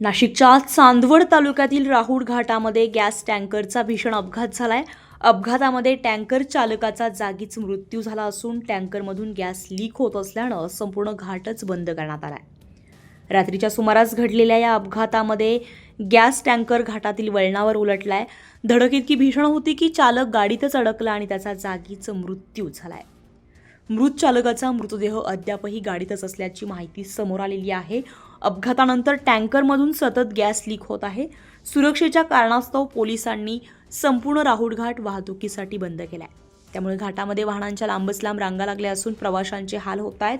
नाशिकच्या चांदवड तालुक्यातील राहुड घाटामध्ये गॅस टँकरचा भीषण अपघात झाला आहे अपघातामध्ये टँकर चालकाचा जागीच मृत्यू झाला असून टँकरमधून गॅस लीक होत असल्यानं संपूर्ण घाटच बंद करण्यात आला आहे रात्रीच्या सुमारास घडलेल्या या अपघातामध्ये गॅस टँकर घाटातील वळणावर उलटला आहे धडक इतकी भीषण होती की चालक गाडीतच अडकला आणि त्याचा जागीच मृत्यू झाला आहे मृत चालकाचा मृतदेह अद्यापही गाडीतच असल्याची माहिती समोर आलेली आहे. अपघातानंतर टँकरमधून सतत गॅस लीक होत आहे. सुरक्षेच्या कारणास्तव पोलिसांनी संपूर्ण राहुल घाट वाहतुकीसाठी बंद केलाय. त्यामुळे घाटामध्ये वाहनांच्या लांबच लांब रांगा लागल्या असून प्रवाशांचे हाल होत आहेत.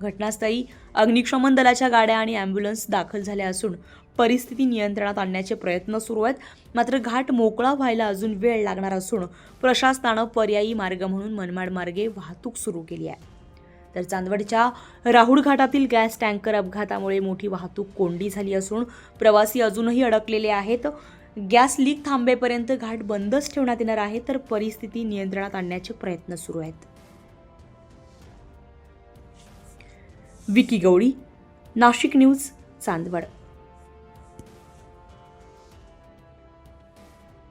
घटनास्थळी अग्निशमन दलाच्या गाड्या आणि ॲम्ब्युलन्स दाखल झाल्या असून परिस्थिती नियंत्रणात आणण्याचे प्रयत्न सुरू आहेत. मात्र घाट मोकळा व्हायला अजून वेळ लागणार असून प्रशासनानं पर्यायी मार्ग म्हणून मनमाड मार्गे वाहतूक सुरू केली आहे. तर चांदवडच्या राहुड घाटातील गॅस टँकर अपघातामुळे मोठी वाहतूक कोंडी झाली असून प्रवासी अजूनही अडकलेले आहेत. गॅस लीक थांबेपर्यंत घाट बंदच ठेवण्यात येणार आहे तर परिस्थिती नियंत्रणात आणण्याचे प्रयत्न सुरू आहेत. विकी गवळी नाशिक न्यूज चांदवड.